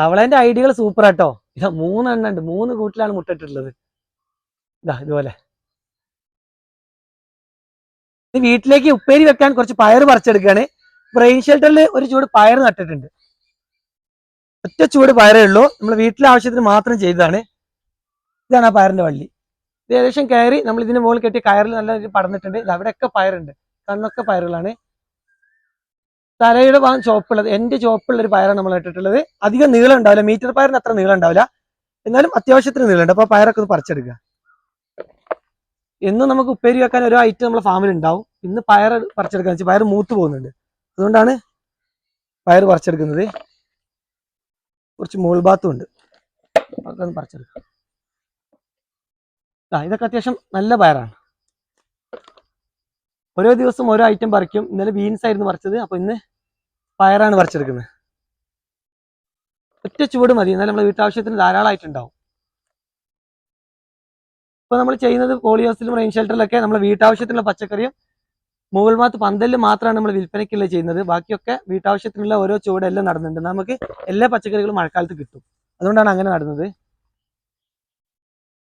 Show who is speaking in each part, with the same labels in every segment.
Speaker 1: തവളേന്റെ ഐഡിയകൾ super ആട്ടോ. ഇതാ മൂന്നെണ്ണം ഉണ്ട്. മൂന്ന് കൂട്ടിലാണ് മുട്ടിട്ടുള്ളത് ഇതാ ഇതുപോലെ. വീട്ടിലേക്ക് ഉപ്പേരി വെക്കാൻ കുറച്ച് പയർ പറിച്ചെടുക്കുകയാണ്. ബ്രെയിൻ ഷെൽട്ടറിൽ ഒരു ചൂട് പയർ നട്ടിട്ടുണ്ട്. ഒറ്റ ചൂട് പയറേ ഉള്ളൂ. നമ്മൾ വീട്ടിലെ ആവശ്യത്തിന് മാത്രം ചെയ്തതാണ്. ഇതാണ് ആ പയറിന്റെ വള്ളി. ഇത് ഏകദേശം കയറി നമ്മൾ ഇതിന് മുകളിൽ കെട്ടി കയറിൽ നല്ല രീതിയിൽ പടന്നിട്ടുണ്ട് ഇത് അവിടെയൊക്കെ പയറുണ്ട്. കണ്ണൊക്കെ പയറുകളാണ്. തലയുടെ ഭാഗം ചുവപ്പുള്ളത് എന്റെ ചുവപ്പുള്ള ഒരു പയറാണ് നമ്മൾ ഇട്ടിട്ടുള്ളത്. അധികം നീളം ഉണ്ടാവില്ല. മീറ്റർ പയറിന് അത്ര നീളം ഉണ്ടാവില്ല. എന്നാലും അത്യാവശ്യത്തിന് നീളമുണ്ട്. അപ്പോൾ പയറൊക്കെ ഒന്ന് പറിച്ചെടുക്കുക. എന്നും നമുക്ക് ഉപ്പേരി വെക്കാൻ ഒരു ഐറ്റം നമ്മുടെ ഫാമിൽ ഉണ്ടാവും. ഇന്ന് പയർ പറിച്ചെടുക്കാൻ വെച്ചാൽ പയർ മൂത്ത് പോകുന്നുണ്ട്. അതുകൊണ്ടാണ് പയർ പറിച്ചെടുക്കുന്നത്. കുറച്ച് മുകൾ ഭാഗത്തും ഉണ്ട്. ഒന്ന് പറിച്ചെടുക്കാം ആ ഇതൊക്കെ അത്യാവശ്യം നല്ല പയറാണ്. ഓരോ ദിവസം ഓരോ ഐറ്റം പറിക്കും. ഇന്നലെ ബീൻസ് ആയിരുന്നു പറിച്ചത്. അപ്പൊ ഇന്ന് പയറാണ് പറിച്ചെടുക്കുന്നത്. ഒറ്റ ചൂട് മതി എന്നാലും നമ്മുടെ വീട്ടാവശ്യത്തിന് ധാരാളമായിട്ടുണ്ടാവും ഇപ്പൊ നമ്മൾ ചെയ്യുന്നത് പോളിയോസിലും റെയിൻ ഷെൽട്ടറിലൊക്കെ നമ്മുടെ വീട്ടാവശ്യത്തിനുള്ള പച്ചക്കറിയും മുകൾ മാത്ത് പന്തലിൽ മാത്രമാണ് നമ്മൾ വിൽപ്പനയ്ക്കുള്ള ചെയ്യുന്നത്. ബാക്കിയൊക്കെ വീട്ടാവശ്യത്തിനുള്ള ഓരോ ചുവടെല്ലാം നടന്നുണ്ട് നമുക്ക് എല്ലാ പച്ചക്കറികളും മഴക്കാലത്ത് കിട്ടും. അതുകൊണ്ടാണ് അങ്ങനെ നടന്നത്.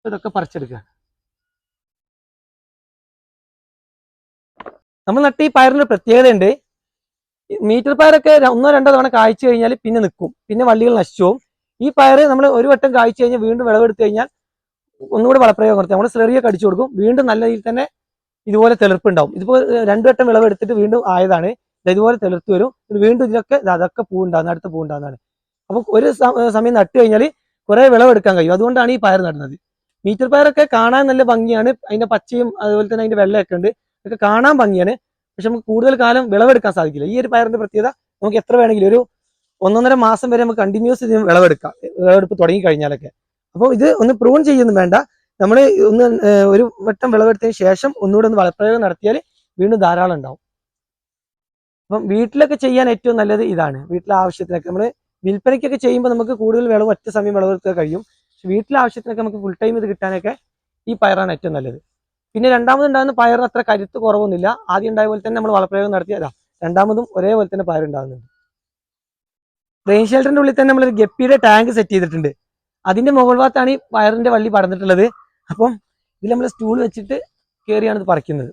Speaker 1: ഇതൊക്കെ പറിച്ചെടുക്കുക. നമ്മൾ നട്ട ഈ പയറിന് പ്രത്യേകതയുണ്ട്. മീറ്റർ പയറൊക്കെ ഒന്നോ രണ്ടോ തവണ കായ്ച്ചു കഴിഞ്ഞാൽ പിന്നെ നിൽക്കും പിന്നെ വള്ളികൾ നശിച്ചു പോകും ഈ പയറ് നമ്മൾ ഒരു വട്ടം കായ്ച്ചു കഴിഞ്ഞാൽ വീണ്ടും വിളവെടുത്തു കഴിഞ്ഞാൽ ഒന്നുകൂടി വളപ്രയോഗം നടത്തി നമ്മൾ സ്ലെറിയൊക്കെ അടിച്ചു കൊടുക്കും. വീണ്ടും നല്ല രീതിയിൽ തന്നെ ഇതുപോലെ തെളിർപ്പുണ്ടാവും. ഇതിപ്പോ ഏഹ്, രണ്ടു വട്ടം വിളവെടുത്തിട്ട് വീണ്ടും ആയതാണ്. ഇതുപോലെ തെളിർത്ത് വരും. വീണ്ടും ഇതിലൊക്കെ അതൊക്കെ പൂ പൂവുണ്ടാകുന്ന അടുത്ത പൂവുണ്ടാകുന്നതാണ്. അപ്പൊ ഒരു സമയം നട്ടു കഴിഞ്ഞാൽ കുറെ വിളവെടുക്കാൻ കഴിയും. അതുകൊണ്ടാണ് ഈ പയർ നടുന്നത്. മീറ്റർ പയറൊക്കെ കാണാൻ നല്ല ഭംഗിയാണ്. അതിന്റെ പച്ചയും അതുപോലെ തന്നെ അതിന്റെ വെള്ളയൊക്കെ ഉണ്ട്. ഇതൊക്കെ കാണാൻ ഭംഗിയാണ്. പക്ഷെ നമുക്ക് കൂടുതൽ കാലം വിളവെടുക്കാൻ സാധിക്കില്ല. ഈ ഒരു പയറിന്റെ പ്രത്യേകത നമുക്ക് എത്ര വേണമെങ്കിലും ഒരു ഒന്നൊന്നര മാസം വരെ നമുക്ക് കണ്ടിന്യൂസ് ഇത് വിളവെടുക്കാം. വിളവെടുപ്പ് തുടങ്ങി കഴിഞ്ഞാലൊക്കെ. അപ്പോൾ ഇത് ഒന്ന് പ്രൂൺ ചെയ്യുന്നു വേണ്ട. നമ്മൾ ഒന്ന് ഒരു വട്ടം വിളവെടുത്തതിന് ശേഷം ഒന്നുകൂടെ ഒന്ന് വളപ്രയോഗം നടത്തിയാൽ വീണ്ടും ധാരാളം ഉണ്ടാവും. അപ്പം വീട്ടിലൊക്കെ ചെയ്യാൻ ഏറ്റവും നല്ലത് ഇതാണ്. വീട്ടിലെ ആവശ്യത്തിനൊക്കെ നമ്മൾ വിൽപ്പനയ്ക്കൊക്കെ ചെയ്യുമ്പോൾ നമുക്ക് കൂടുതൽ വിളവ് ഒറ്റ സമയം വിളവെടുക്കാൻ കഴിയും. പക്ഷെ വീട്ടിലെ ആവശ്യത്തിനൊക്കെ നമുക്ക് ഫുൾ ടൈം ഇത് കിട്ടാനൊക്കെ ഈ പയറാണ് ഏറ്റവും നല്ലത്. പിന്നെ രണ്ടാമത് ഉണ്ടാകുന്ന പയറിന് അത്ര കരുത്ത് കുറവൊന്നുമില്ല. ആദ്യം ഉണ്ടായ പോലെ തന്നെ നമ്മൾ വളപ്രയോഗം നടത്തിയതാ. രണ്ടാമതും ഒരേപോലെ തന്നെ പയർ ഉണ്ടാകുന്നുണ്ട് റെയിൻ ഷെൽട്ടറിന്റെ ഉള്ളിൽ തന്നെ നമ്മളൊരു ഗപ്പിയുടെ ടാങ്ക് സെറ്റ് ചെയ്തിട്ടുണ്ട്. അതിന്റെ മുകൾ ഭാഗത്താണ് ഈ പയറിന്റെ വള്ളി പടന്നിട്ടുള്ളത് അപ്പം ഇതിൽ നമ്മൾ സ്റ്റൂൾ വെച്ചിട്ട് കയറിയാണ് ഇത് പറിക്കുന്നത്.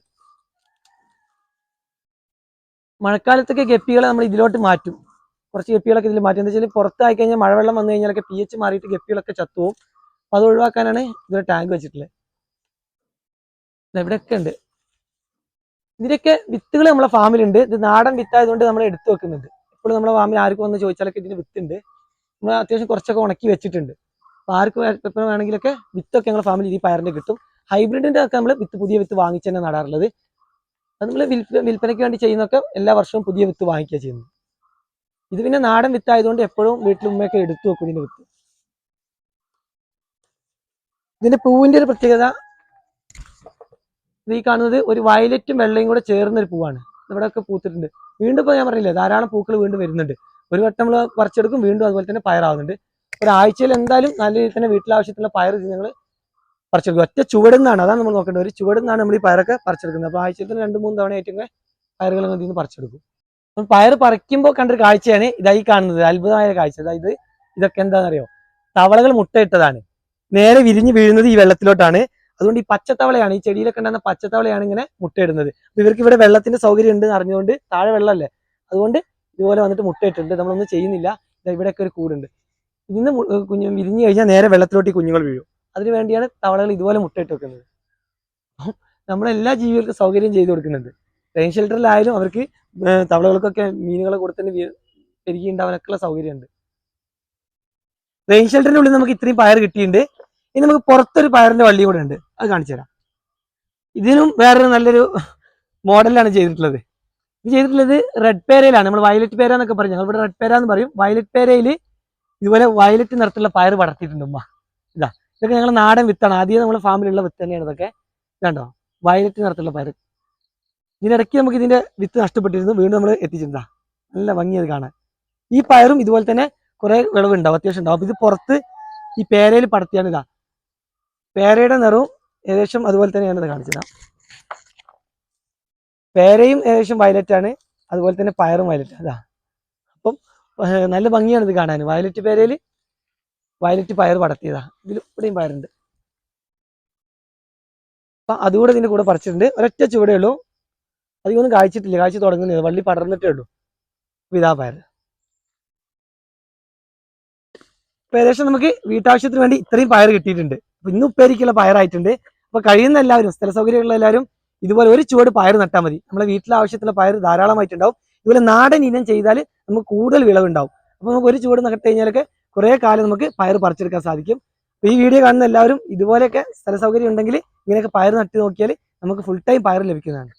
Speaker 1: മഴക്കാലത്തൊക്കെ ഗപ്പികളെ നമ്മൾ ഇതിലോട്ട് മാറ്റും. കുറച്ച് ഗപ്പികളൊക്കെ ഇതിൽ മാറ്റും. എന്താ വെച്ചാൽ പുറത്തായി കഴിഞ്ഞാൽ മഴവെള്ളം വന്നു കഴിഞ്ഞാലൊക്കെ പി എച്ച് മാറിയിട്ട് ഗപ്പികളൊക്കെ ചത്തുപോകും അപ്പൊ അത് ഒഴിവാക്കാനാണ് ഇതൊരു ടാങ്ക് വെച്ചിട്ടുള്ളത്. ഇവിടെയൊക്കെ ഉണ്ട്. ഇതിന്റെയൊക്കെ വിത്തുകൾ നമ്മളെ ഫാമിലുണ്ട് ഇത് നാടൻ വിത്തായതുകൊണ്ട് നമ്മൾ എടുത്തു വെക്കുന്നുണ്ട് ഇപ്പോൾ നമ്മളെ ഫാമിൽ ആർക്കും വന്ന് ചോദിച്ചാലൊക്കെ ഇതിന് വിത്തുണ്ട്. നമ്മൾ അത്യാവശ്യം കുറച്ചൊക്കെ ഉണക്കി വെച്ചിട്ടുണ്ട്. അപ്പോൾ ആർക്ക് എപ്പോഴും വേണമെങ്കിലൊക്കെ വിത്തൊക്കെ ഞങ്ങളുടെ ഫാമിൽ ഈ പയറിന്റെ കിട്ടും. ഹൈബ്രിഡിന്റെ ഒക്കെ നമ്മൾ വിത്ത് പുതിയ വിത്ത് വാങ്ങിച്ച് തന്നെ നടാറുള്ളത്. അത് നമ്മൾ വിൽപ്പനയ്ക്ക് വേണ്ടി ചെയ്യുന്നൊക്കെ എല്ലാ വർഷവും പുതിയ വിത്ത് വാങ്ങിക്കുക ചെയ്യുന്നു ഇത് പിന്നെ നാടൻ വിത്തായതുകൊണ്ട് എപ്പോഴും വീട്ടിൽ ഉമ്മയൊക്കെ എടുത്തു വെക്കും ഇതിന്റെ വിത്ത്. ഇതിന്റെ പൂവിന്റെ ഒരു പ്രത്യേകത ഈ കാണുന്നത് ഒരു വയലറ്റും വെള്ളയും കൂടെ ചേർന്ന ഒരു പൂവാണ്. ഇവിടെയൊക്കെ പൂത്തിട്ടുണ്ട്. വീണ്ടും ഇപ്പോൾ ഞാൻ പറഞ്ഞില്ലേ ധാരാളം പൂക്കൾ വീണ്ടും വരുന്നുണ്ട്. ഒരു വട്ടം നമ്മൾ പറിച്ചെടുക്കും വീണ്ടും അതുപോലെ തന്നെ പയറാവുന്നുണ്ട്. ഒരാഴ്ചയിൽ എന്തായാലും നല്ല രീതിയിൽ തന്നെ വീട്ടിലാവശ്യത്തിനുള്ള പയർ ഞങ്ങൾ പറിച്ചെടുക്കും. ഒറ്റ ചുവടുന്നാണ് അതാണ് നമ്മൾ നോക്കേണ്ടത്. ഒരു ചുവടുന്നാണ് നമ്മൾ ഈ പയറൊക്കെ പറിച്ചെടുക്കുന്നത്. അപ്പോൾ ആഴ്ചയിൽ തന്നെ രണ്ട് മൂന്ന് തവണ ഏറ്റവും പയറുകൾ ഇതിൽ നിന്ന് പറിച്ചെടുക്കും. അപ്പം പയർ പറിക്കുമ്പോൾ കണ്ടൊരു കാഴ്ചയാണ് ഇതായി കാണുന്നത് അത്ഭുതമായ കാഴ്ച. അതായത് ഇതൊക്കെ എന്താണെന്നറിയോ? തവളകൾ മുട്ടയിട്ടതാണ്. നേരെ വിരിഞ്ഞ് വീഴുന്നത് ഈ വെള്ളത്തിലോട്ടാണ്. അതുകൊണ്ട് ഈ പച്ചത്തവളയാണ് ഈ ചെടിയിലൊക്കെ ഉണ്ടാകുന്ന പച്ചത്തവളയാണ് ഇങ്ങനെ മുട്ടയിടുന്നത്. ഇവർക്ക് ഇവിടെ വെള്ളത്തിന്റെ സൗകര്യം ഉണ്ട് അറിഞ്ഞുകൊണ്ട് താഴെ വെള്ളമല്ലേ? അതുകൊണ്ട് ഇതുപോലെ വന്നിട്ട് മുട്ടയിട്ടുണ്ട് നമ്മളൊന്നും ചെയ്യുന്നില്ല. ഇവിടെയൊക്കെ ഒരു കൂടുണ്ട്. ഇന്ന് കുഞ്ഞു വിരിഞ്ഞു കഴിഞ്ഞാൽ നേരെ വെള്ളത്തിലോട്ട് കുഞ്ഞുങ്ങൾ വീഴും. അതിനു വേണ്ടിയാണ് തവളകൾ ഇതുപോലെ മുട്ടയിട്ട് വെക്കുന്നത്. നമ്മളെല്ലാ ജീവികൾക്കും സൗകര്യം ചെയ്തു കൊടുക്കുന്നുണ്ട്. റെയിൻ ഷെൽട്ടറിലായാലും അവർക്ക് തവളകൾക്കൊക്കെ മീനുകളെ കൂടെ തന്നെ പെരുകി ഉണ്ടാവാനൊക്കെയുള്ള സൗകര്യമുണ്ട്. റെയിൻ ഷെൽട്ടറിനുള്ളിൽ നമുക്ക് ഇത്രയും പയർ കിട്ടിയിട്ടുണ്ട്. ഇനി നമുക്ക് പുറത്തൊരു പയറിന്റെ വള്ളി കൂടെ ഉണ്ട്. അത് കാണിച്ചു തരാം. ഇതിനും വേറൊരു നല്ലൊരു മോഡലാണ് ചെയ്തിട്ടുള്ളത്. ഇത് ചെയ്തിട്ടുള്ളത് റെഡ് പേരയിലാണ്. നമ്മൾ വയലറ്റ് പേര എന്നൊക്കെ പറയും. ഞങ്ങൾ ഇവിടെ റെഡ് പേര എന്ന് പറയും. വയലറ്റ് പേരയിൽ ഇതുപോലെ വയലറ്റ് നിറത്തിലുള്ള പയർ പടർത്തിയിട്ടുണ്ട് ഉമ്മ. ഇതാ. ഇതൊക്കെ ഞങ്ങൾ നാടൻ വിത്താണ്. ആദ്യം നമ്മുടെ ഫാമിലുള്ള വിത്ത് തന്നെയാണ് ഇതൊക്കെ. ഇതാണ്ടോ? വയലറ്റ് നിറത്തിലുള്ള പയർ. ഇതിനിടയ്ക്ക് നമുക്ക് ഇതിന്റെ വിത്ത് നഷ്ടപ്പെട്ടിരുന്നു. വീണ്ടും നമ്മൾ എത്തിച്ചിട്ടുണ്ടാ. നല്ല ഭംഗിയത് കാണാൻ. ഈ പയറും ഇതുപോലെ തന്നെ കുറെ വിളവുണ്ടാവും. അത്യാവശ്യം ഉണ്ടാവും. അപ്പൊ ഇത് പുറത്ത് ഈ പേരയിൽ പടത്തിയാണ് ഇതാ. പേരയുടെ നിറവും ഏകദേശം അതുപോലെ തന്നെയാണ് ഇത് കാണിച്ചത്. പേരയും ഏകദേശം വയലറ്റ് ആണ്. അതുപോലെ തന്നെ പയറും വയലറ്റ് അതാ അപ്പം നല്ല ഭംഗിയാണ് ഇത് കാണാൻ. വയലറ്റ് പേരയിൽ വയലറ്റ് പയർ പടത്തിയതാ ഇതിൽ ഇവിടെയും പയറുണ്ട്. അപ്പൊ അതുകൂടെ ഇതിന്റെ കൂടെ പറിച്ചിട്ടുണ്ട്. ഒരൊറ്റ ചുവടേ ഉള്ളൂ. അധികമൊന്നും കായ്ച്ചിട്ടില്ല. കാഴ്ച തുടങ്ങുന്നില്ല വള്ളി പടർന്നിട്ടേ ഉള്ളൂ. ഇതാ പയർ ഇപ്പൊ ഏകദേശം നമുക്ക് വീട്ടാവശ്യത്തിന് വേണ്ടി ഇത്രയും പയർ കിട്ടിയിട്ടുണ്ട്. അപ്പൊ ഇന്ന് ഉപ്പേരിക്കുള്ള പയറായിട്ടുണ്ട്. അപ്പൊ കഴിയുന്ന എല്ലാവരും സ്ഥല സൗകര്യമുള്ള എല്ലാവരും ഇതുപോലെ ഒരു ചുവട് പയർ നട്ടാൽ മതി. നമ്മുടെ വീട്ടിലെ ആവശ്യത്തിലുള്ള പയർ ധാരാളമായിട്ടുണ്ടാവും ഇതുപോലെ നാടൻ ഇനം ചെയ്താൽ നമുക്ക് കൂടുതൽ വിളവുണ്ടാവും. അപ്പൊ നമുക്ക് ഒരു ചുവട് നട്ട് കഴിഞ്ഞാലൊക്കെ കുറെ കാലം നമുക്ക് പയർ പറിച്ചെടുക്കാൻ സാധിക്കും. അപ്പൊ ഈ വീഡിയോ കാണുന്ന എല്ലാവരും ഇതുപോലെയൊക്കെ സ്ഥല സൗകര്യം ഉണ്ടെങ്കിൽ ഇങ്ങനെയൊക്കെ പയർ നട്ട് നോക്കിയാൽ നമുക്ക് ഫുൾ ടൈം പയർ ലഭിക്കുന്നതാണ്.